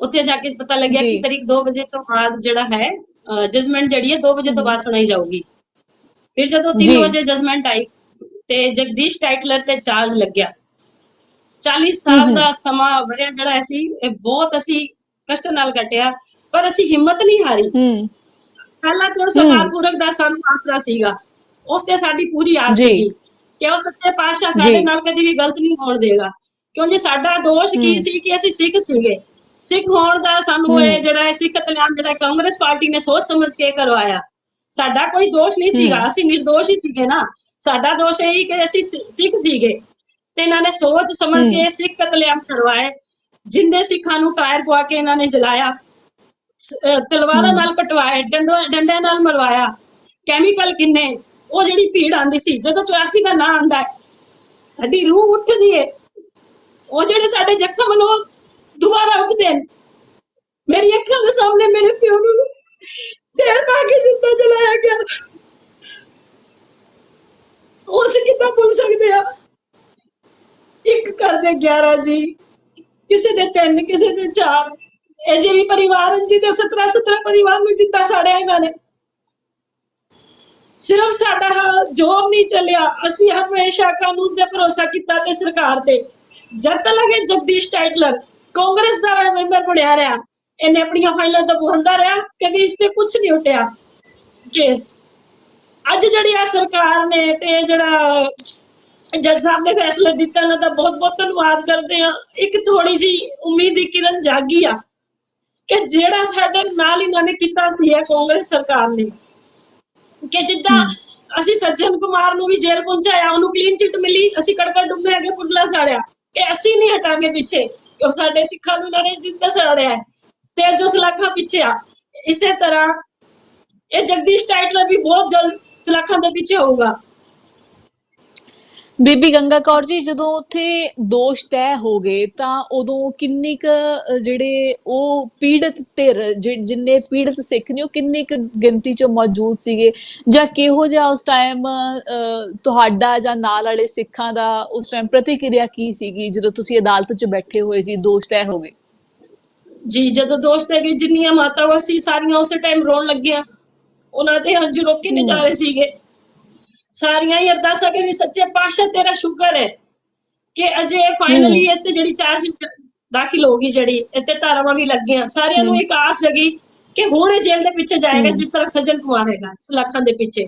ਉੱਥੇ ਜਾ ਕੇ ਪਤਾ ਲੱਗਿਆ। ਕਿ ਤਰੀਕ 2 ਵਜੇ ਤੋਂ ਬਾਅਦ ਜਿਹੜਾ ਹੈ ਜਜਮੈਂਟ ਜਿਹੜੀ ਹੈ 2 ਵਜੇ ਤੋਂ ਬਾਅਦ ਸੁਣਾਈ ਜਾਊਗੀ। ਫਿਰ ਜਦੋਂ 3 ਜੀ। ਵਜੇ ਜਜਮੈਂਟ ਆਈ ਤੇ ਜਗਦੀਸ਼ ਟਾਈਟਲਰ ਤੇ ਚਾਰਜ ਲੱਗਿਆ। 40 ਸਾਲ ਦਾ ਸਮਾਂ ਵਰਿਆ ਜਿਹੜਾ ਸੀ ਇਹ ਬਹੁਤ ਅਸੀਂ ਕਸ਼ਟ ਨਾਲ ਕੱਟਿਆ ਪਰ ਅਸੀਂ ਹਿੰਮਤ ਨਹੀਂ ਹਾਰੀ। ਹੂੰ ਪਹਿਲਾਂ ਤੇ ਪੁਰਖ ਦਾ ਸਾਨੂੰ ਆਸਰਾ ਸੀਗਾ। ਉਸ ਤੇ ਸਾਡੀ ਪੂਰੀ ਆਸ। ਸੀ ਕਿ ਉਹ ਸੱਚੇ ਪਾਤਸ਼ਾਹ ਸਾਡੇ। ਨਾਲ ਕਦੀ ਵੀ ਗਲਤ ਨਹੀਂ ਹੋਣ ਦੇਗਾ। ਕਿਉਂਕਿ ਸਾਡਾ ਦੋਸ਼ ਕੀ ਸੀ ਕਿ ਅਸੀਂ ਸਿੱਖ ਸੀਗੇ। ਸਿੱਖ ਹੋਣ ਦਾ ਸਾਨੂੰ ਇਹ ਜਿਹੜਾ ਹੈ ਸਿੱਖ ਕਤਲੇਆਮ ਜਿਹੜਾ ਕਾਂਗਰਸ ਪਾਰਟੀ ਨੇ ਸੋਚ ਸਮਝ ਕੇ ਕਰਵਾਇਆ। ਸਾਡਾ ਕੋਈ ਦੋਸ਼ ਨਹੀਂ ਸੀਗਾ ਅਸੀਂ ਨਿਰਦੋਸ਼ ਹੀ ਸੀਗੇ ਨਾ। ਸਾਡਾ ਦੋਸ਼ ਇਹ ਹੀ ਕਿ ਅਸੀਂ ਸਿੱਖ ਸੀਗੇ। ਤੇ ਇਹਨਾਂ ਨੇ ਸੋਚ ਸਮਝ ਕੇ ਸਿੱਖ ਕਤਲੇਆਮ ਕਰਵਾਏ। ਜਿੰਦੇ ਸਿੱਖਾਂ ਨੂੰ ਟਾਇਰ ਪਵਾ ਕੇ ਇਹਨਾਂ ਨੇ ਜਲਾਇਆ। ਤਲਵਾਰਾਂ ਨਾਲ ਕਟਵਾਏ ਡੰਡੋ ਡੰਡਿਆਂ ਨਾਲ ਮਰਵਾਇਆ। ਕੈਮੀਕਲ ਕਿੰਨੇ? ਉਹ ਜਿਹੜੀ ਭੀੜ ਆਂਦੀ ਸੀ ਜਦੋਂ 84 ਦਾ ਨਾਂ ਆਂਦਾ ਸਾਡੀ ਰੂਹ ਉੱਠਦੀ ਏ। ਉਹ ਜਿਹੜੇ ਸਾਡੇ ਜ਼ਖਮ ਨੇ ਮੇਰੀ ਅੱਖਾਂ ਦੇ ਸਾਹਮਣੇ ਮੇਰੇ ਪਿਓ ਨੂੰ ਤੇਰ ਪਾ ਕੇ ਜਿੱਦਾਂ ਜਲਾਇਆ ਗਿਆ। ਉਹ ਅਸੀਂ ਕਿੱਦਾਂ ਭੁੱਲ ਸਕਦੇ ਆ? ਇੱਕ ਘਰ 11 ਜੀ, ਕਿਸੇ ਦੇ ਤਿੰਨ, ਕਿਸੇ ਦੇ ਚਾਰ। ਇਹ ਜਿਹੇ ਵੀ ਪਰਿਵਾਰ ਹਨ ਜਿਹਦੇ 17 17 ਪਰਿਵਾਰ ਨੂੰ ਜਿੱਦਾਂ ਸਾੜਿਆ ਇਹਨਾਂ ਨੇ। ਸਿਰਫ ਸਾਡਾ ਜੋਬ ਨਹੀਂ ਚੱਲਿਆ। ਅਸੀਂ ਹਮੇਸ਼ਾ ਕਾਨੂੰਨ ਤੇ ਭਰੋਸਾ ਕੀਤਾ ਤੇ ਸਰਕਾਰ ਤੇ। ਜਦ ਤੱਕ ਇਹ ਜਗਦੀਸ਼ ਟਾਈਟਲਰ, ਕਾਂਗਰਸ ਦਾ ਮੈਂਬਰ ਬਣਿਆ ਰਿਹਾ। ਇਹਨੇ ਆਪਣੀਆਂ ਫਾਈਲਾਂ ਤਾਂ ਬੁਹੰਦਾ ਰਿਹਾ ਕਦੀ ਇਸ ਤੇ ਕੁਝ ਨਹੀਂ ਉਟਿਆ ਕੇਸ। ਅੱਜ ਜਿਹੜੀ ਆ ਸਰਕਾਰ ਨੇ ਤੇ ਜਿਹੜਾ ਜੱਜ ਸਾਹਿਬ ਨੇ ਫੈਸਲਾ ਦਿੱਤਾ ਇਹਨਾਂ ਦਾ ਬਹੁਤ ਬਹੁਤ ਧੰਨਵਾਦ ਕਰਦੇ ਆ ਇੱਕ ਥੋੜੀ ਜੀ ਉਮੀਦ ਦੀ ਕਿਰਨ ਜਾਗੀ ਆ ਕਿ ਜਿਹੜਾ ਸਾਡੇ ਨਾਲ ਇਹਨਾਂ ਨੇ ਕੀਤਾ ਸੀ ਇਹ ਕਾਂਗਰਸ ਸਰਕਾਰ ਨੇ। ਕਿ ਜਿੱਦਾਂ ਅਸੀਂ ਸੱਜਣ ਕੁਮਾਰ ਨੂੰ ਵੀ ਜੇਲ੍ਹ ਪਹੁੰਚਾਇਆ ਉਹਨੂੰ ਕਲੀਨ ਚਿੱਟ ਮਿਲੀ ਅਸੀਂ ਕੜਕੜ ਡੁੱਬੇ ਅੱਗੇ ਪੁੱਤਲਾ ਸਾੜਿਆ। ਕਿ ਅਸੀਂ ਨਹੀਂ ਹਟਾਂਗੇ ਪਿੱਛੇ ਕਿ ਉਹ ਸਾਡੇ ਸਿੱਖਾਂ ਨੂੰ ਇਹਨਾਂ ਨੇ ਜਿੱਦਾਂ ਸਾੜਿਆ ਤੇ ਜੋ ਸਲਾਖਾਂ ਪਿੱਛੇ ਆ। ਇਸੇ ਤਰ੍ਹਾਂ ਇਹ ਜਗਦੀਸ਼ ਟਾਈਟਲਰ ਵੀ ਬਹੁਤ ਜਲਦ ਸਲਾਖਾਂ ਦੇ ਪਿੱਛੇ ਹੋਊਗਾ। ਬੀਬੀ ਗੰਗਾ ਕੌਰ ਜੀ, ਜਦੋਂ ਉੱਥੇ ਦੋਸ਼ ਤੈਅ ਹੋ ਗਏ, ਤਾਂ ਉਦੋਂ ਕਿੰਨੀ ਕ ਜਿਹੜੇ ਉਹ ਪੀੜਤ ਧਿਰ ਜਿੰਨੇ ਪੀੜਤ ਸਿੱਖ ਨੇ, ਉਹ ਕਿੰਨੀ ਕ ਗਿਣਤੀ ਚ ਮੌਜੂਦ ਸੀਗੇ? ਜਾਂ ਕਿਹੋ ਜਿਹਾ ਉਸ ਟਾਈਮ ਤੁਹਾਡਾ ਜਾਂ ਨਾਲ ਵਾਲੇ ਸਿੱਖਾਂ ਦਾ ਉਸ ਟਾਈਮ ਪ੍ਰਤੀਕਿਰਿਆ ਕੀ ਸੀਗੀ, ਜਦੋਂ ਤੁਸੀਂ ਅਦਾਲਤ 'ਚ ਬੈਠੇ ਹੋਏ ਸੀ, ਦੋਸ਼ ਤੈਅ ਹੋ ਗਏ? ਜੀ ਜਦੋਂ ਦੋਸਤ ਹੈਗੇ ਜਿੰਨੀਆਂ ਮਾਤਾਵਾਂ ਸੀ ਸਾਰੀਆਂ ਉਸੇ ਟਾਈਮ ਰੋਣ ਲੱਗੀਆਂ। ਉਹਨਾਂ ਦੇ ਹੰਝੂ ਰੋਕੇ ਨਹੀਂ ਜਾ ਰਹੇ ਸੀਗੇ। ਸਾਰੀਆਂ ਹੀ ਅਰਦਾਸਾਂ ਕਿ ਸੱਚੇ ਪਾਤਸ਼ਾਹ ਤੇਰਾ ਸ਼ੁਕਰ ਹੈ ਕਿ ਅਜੇ ਫਾਈਨਲੀ ਇਸ ਤੇ ਜਿਹੜੀ ਚਾਰਜ ਦਾਖਲ ਹੋ ਗਈ ਜਿਹੜੀ ਇੱਥੇ ਧਾਰਾਵਾਂ ਵੀ ਲੱਗੀਆਂ। ਸਾਰਿਆਂ ਨੂੰ ਇੱਕ ਆਸ ਜਗੀ ਕਿ ਹੁਣ ਇਹ ਜੇਲ੍ਹ ਦੇ ਪਿੱਛੇ ਜਾਏਗਾ ਜਿਸ ਤਰ੍ਹਾਂ ਸੱਜਣ ਕੁਮਾਰ ਹੈਗਾ ਸਲਾਖਾਂ ਦੇ ਪਿੱਛੇ।